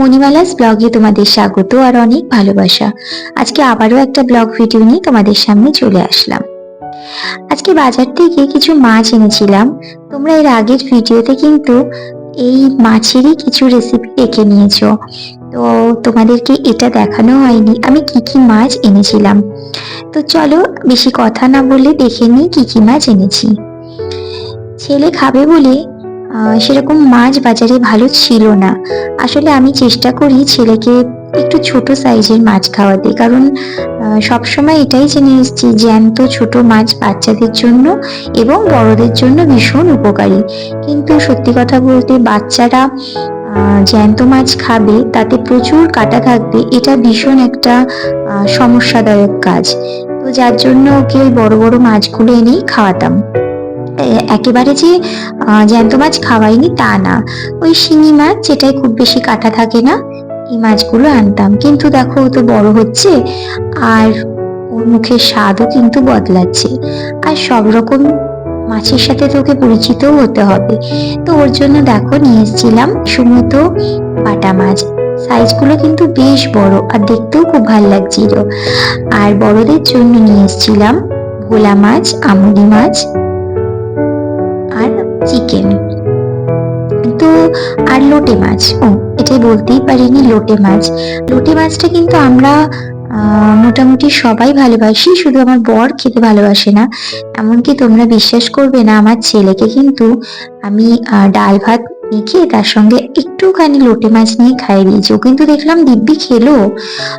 মণিমালাস ব্লগে তোমাদের স্বাগত আর অনেক ভালোবাসা। আজকে আবারও একটা ব্লগ ভিডিও নিয়ে তোমাদের সামনে চলে আসলাম। আজকে বাজার থেকে কিছু মাছ এনেছিলাম। তোমরা এর আগের ভিডিওতে কিন্তু এই মাছেরই কিছু রেসিপি দেখে নিয়েছো। তো তোমাদেরকে এটা দেখানো হয়নি, আমি কি কি মাছ এনেছিলাম। তো চলো বেশি কথা না বলে দেখে নিই কি কি মাছ এনেছি। ছেলে খাবে বলে সেরকম মাছ বাজারে ভালো ছিল না। আসলে আমি চেষ্টা করি ছেলেকে একটু ছোট সাইজের মাছ খাওয়াতে। কারণ সবসময় এটাই জেনে এসেছি, জ্যান্ত ছোট মাছ বাচ্চাদের জন্য এবং বড়দের জন্য ভীষণ উপকারী। কিন্তু সত্যি কথা বলতে বাচ্চারা জ্যান্ত মাছ খাবে, তাতে প্রচুর কাটা থাকবে, এটা ভীষণ একটা সমস্যাদায়ক কাজ। তো যার জন্য ওকে বড় বড় মাছগুলো এনেই খাওয়াতাম। একেবারে যে জ্যান্ত মাছ খাওয়াইনি তা না। ওই শিঙি মাছ যেটাই খুব বেশি কাটা থাকে না, এই মাছগুলো আনতাম। কিন্তু দেখো ও তো বড় হচ্ছে, আর ওর মুখের স্বাদও কিন্তু বদলাচ্ছে। আর সব রকম মাছের সাথে তোকে পরিচিতও হতে হবে। তো ওর জন্য দেখো নিয়ে এসেছিলাম সুমতো বাটা মাছ। সাইজগুলো কিন্তু বেশ বড় আর দেখতেও খুব ভালো লাগছিল। আর বড়দের জন্য নিয়ে এসেছিলাম ভোলা মাছ, আমুলি মাছ চিকেন। তো আর লোটে মাছ, ও, এটাই বলতেই পারিনি লোটে মাছ। লোটে মাছটা কিন্তু আমরা মোটামুটি সবাই ভালোবাসি, শুধু আমার বর খেতে ভালোবাসে না। এমনকি তোমরা বিশ্বাস করবে না, আমার ছেলেকে কিন্তু আমি ডাল ভাত মেখে তার সঙ্গে একটুখানি লোটে মাছ নিয়ে খাইয়ে দিয়েছি ও কিন্তু দেখলাম দিব্যি খেলো।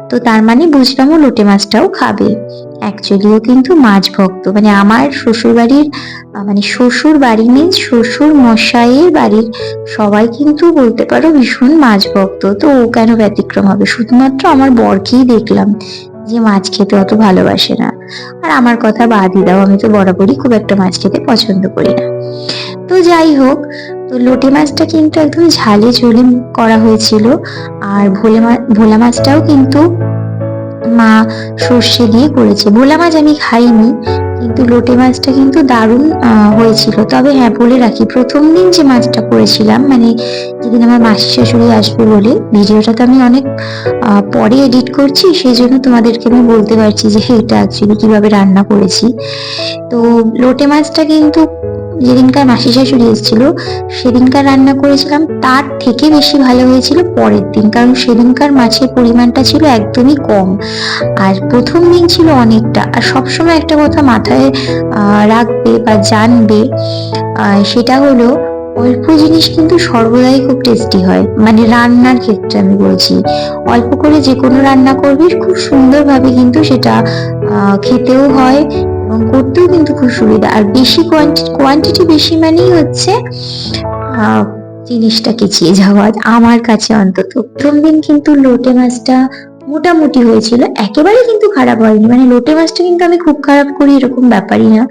তো তার মানে বুঝলাম ও লোটে মাছটাও খাবে। অ্যাকচুয়ালি ও কিন্তু মাছ ভক্ত। মানে আমার শ্বশুর বাড়ির মানে শ্বশুর বাড়ি মিন্স শ্বশুর মশাইয়ের বাড়ির সবাই কিন্তু বলতে পারো ভীষণ মাছ ভক্ত। তো ও কেন ব্যতিক্রম হবে? শুধুমাত্র আমার বরকেই দেখলাম যে মাছ খেতে অত ভালোবাসে না। আর আমার কথা বাদই দাও, আমি তো বরাবরই খুব একটা মাছ খেতে পছন্দ করি না। তো যাই হোক তো লোটে মাছটা কিন্তু একদম ঝালে ঝোলে করা হয়েছিল। আর ভোলে ভোলা মাছটাও কিন্তু মা সর্ষে দিয়ে করেছে। ভোলা মাছ আমি খাইনি, কিন্তু লোটে মাছটা কিন্তু দারুণ হয়েছিল। তবে হ্যাঁ বলে রাখি, প্রথম দিন যে মাছটা করেছিলাম মানে যেদিন আমার মাসি শাশুড়ি আসবে বলে, ভিডিওটা তো আমি অনেক পরে এডিট করছি, সেই জন্য তোমাদেরকে আমি বলতে পারছি যে এটা অ্যাকচুয়ালি কীভাবে রান্না করেছি? তো লোটে মাছটা কিন্তু যেদিনকার মাসি শাশুড়ি এসেছিল, সেদিনকার রান্না করেছিলাম, তার থেকে বেশি ভালো হয়েছিল পরের দিন, কারণ সেদিনকার মাছের পরিমাণটা ছিল একদমই কম। আর প্রথম দিন ছিল অনেকটা, আর সবসময় একটা কথা মাথায় রাখবে বা জানবে সেটা হলো অল্প জিনিস কিন্তু সর্বদাই খুব টেস্টি হয় মানে রান্নার ক্ষেত্রে আমি বলছি। অল্প করে যে কোনো রান্না করবি, খুব সুন্দরভাবে কিন্তু সেটা খেতেও হয় এবং করতেও কিন্তু খুব সুবিধা। আর বেশি কোয়ান্টিটি বেশি মানেই হচ্ছে জিনিসটা কেচিয়ে যাওয়া। আমার কাছে অন্তত প্রথম দিন কিন্তু লোটে মাছটা মোটামুটি হয়েছিল। একেবারে কিন্তু খারাপ হয়নি। মানে লোটে মাছটা কিন্তু আমি খুব খারাপ করি এরকম ব্যাপারই না।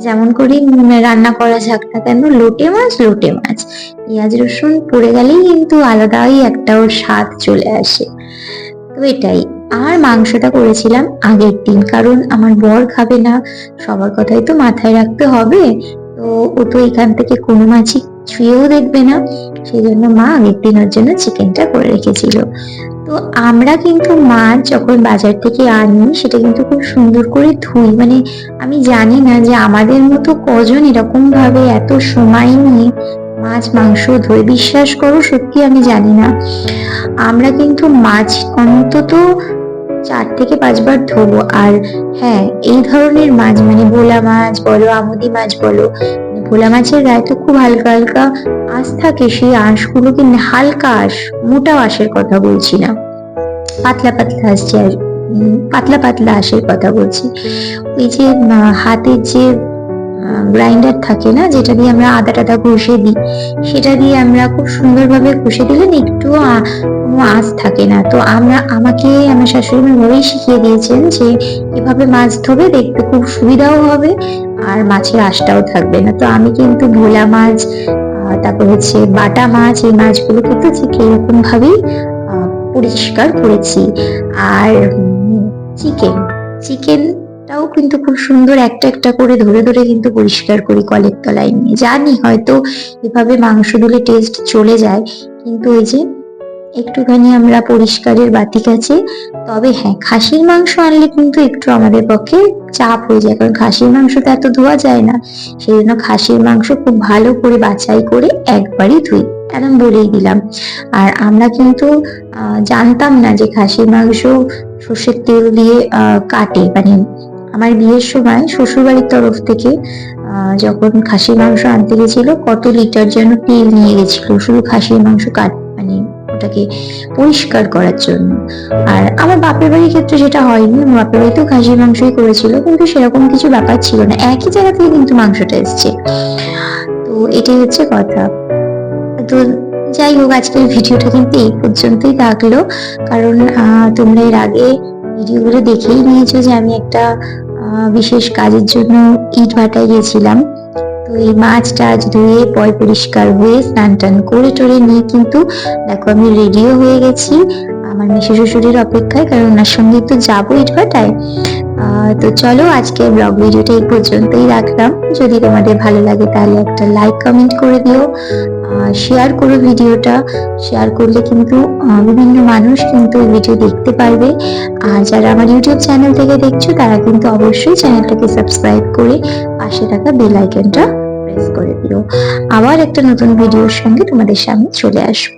যেমন করি উম, রান্না করা যাক না কেন লোটে মাছ লোটে মাছ পেঁয়াজ রসুন পড়ে গেলেই কিন্তু আলাদাই একটা ওর স্বাদ চলে আসে। তো এটাই। আর মাংসটা করেছিলাম আগের দিন, কারণ আমার বর খাবে না। সবার কথাই তো মাথায় রাখতে হবে। তো ও তো এখান থেকে কোনো মাছই ছুঁয়েও দেখবে না। সেই জন্য মা আগের দিনের জন্য চিকেনটা করে রেখেছিল। তো আমরা কিন্তু মাছ যখন বাজার থেকে আনি, সেটা কিন্তু খুব সুন্দর করে ধুই। মানে আমি জানি না যে আমাদের মতো কজন এরকম ভাবে এত সময় নিয়ে মাছ, মাংস ধুয়ে বিশ্বাস করো, সত্যি আমি জানি না। আমরা কিন্তু মাছ অন্তত চার থেকে পাঁচবার ধোবো। আর হ্যাঁ এই ধরনের মাছ মানে ভোলা মাছ বলো, আমুদি মাছ বলো মানে ভোলা মাছের গায়ে তো খুব হালকা হালকা আঁশ থাকে, সেই আঁশগুলো কিন্তু হালকা আঁশ, মোটা আঁশের কথা বলছি না। পাতলা পাতলা আসছে আর পাতলা পাতলা আঁশের কথা বলছি। ওই যে হাতের যে গ্রাইন্ডার থাকে না, যেটা দিয়ে আমরা আদা টাদা ঘষে দিই। সেটা দিয়ে আমরা খুব সুন্দরভাবে ঘষে দিলে না একটু আঁচ থাকে না। তো আমরা, আমাকে আমার শাশুড়ি মা শিখিয়ে দিয়েছেন যে, এভাবে মাছ ধোবে দেখতে খুব সুবিধাও হবে আর মাছের আশটাও থাকবে না। তো আমি কিন্তু ভোলা মাছ তারপর হচ্ছে বাটা মাছ, এই মাছগুলো কিন্তু ঠিক এরকম ভাবেই পরিষ্কার করেছি। আর চিকেন চিকেন চিকেনটাও কিন্তু খুব সুন্দর একটা একটা করে ধরে ধরে কিন্তু পরিষ্কার করি কলের তলায় নিয়ে। জানি হয়তো এভাবে মাংস দিলে টেস্ট চলে যায়, কিন্তু ওই যে একটুখানি আমরা পরিষ্কারের বাতি কাছে তবে হ্যাঁ খাসির মাংস আনলে কিন্তু একটু আমাদের পক্ষে চাপ হয়ে যায়, কারণ খাসির মাংস তো এত ধোয়া যায় না, সেই জন্য খাসির মাংস খুব ভালো করে বাছাই করে একবারই ধুই একদম বলেই দিলাম। আর আমরা কিন্তু জানতাম না যে খাসির মাংস সর্ষের তেল দিয়ে কাটে মানে আমার বিয়ের সময় শ্বশুরবাড়ির তরফ থেকে যখন খাসির মাংস আনতে গেছিল, কত লিটার যেন তেল নিয়ে গেছিল, শুধু খাসির মাংস কাট মানে ওটাকে পরিষ্কার করার জন্য। আর আমার বাপের বাড়ির ক্ষেত্রে সেটা হয়নি, আমার বাপের বাড়িতেও খাসির মাংসই করেছিল, কিন্তু সেরকম কিছু ব্যাপার ছিল না। একই জায়গা থেকে কিন্তু মাংসটা এসছে। তো এটাই হচ্ছে কথা। তো যাই হোক, আজকের ভিডিওটা কিন্তু এই পর্যন্তই থাকল। কারণ তোমরা এর আগে ভিডিওগুলো দেখেই নিয়েছো যে আমি একটা বিশেষ কাজের জন্য ইট ভাটায় গেছিলাম তো এই মাছ টাছ ধুয়ে পয় পরিষ্কার হয়ে স্নান টান করে টরে নিয়ে কিন্তু, দেখো আমি রেডিও হয়ে গেছি। আমার মেশো শ্বশুরের অপেক্ষায় কারণ ওনার সঙ্গে তো যাব ইট ভাটায় আহ, তো চলো আজকে ব্লগ ভিডিওটা এই পর্যন্তই রাখলাম। যদি তোমাদের ভালো লাগে তাহলে একটা লাইক কমেন্ট করে দিও শেয়ার করো ভিডিওটা। শেয়ার করলে কিন্তু বিভিন্ন মানুষ কিন্তু এই ভিডিও দেখতে পারবে। আর যারা আমার ইউটিউব চ্যানেল থেকে দেখছ তারা কিন্তু অবশ্যই চ্যানেলটাকে সাবস্ক্রাইব করে পাশে থাকা বেল আইকনটা প্রেস করে দিও। আবার একটা নতুন ভিডিওর সঙ্গে তোমাদের সামনে চলে আসব।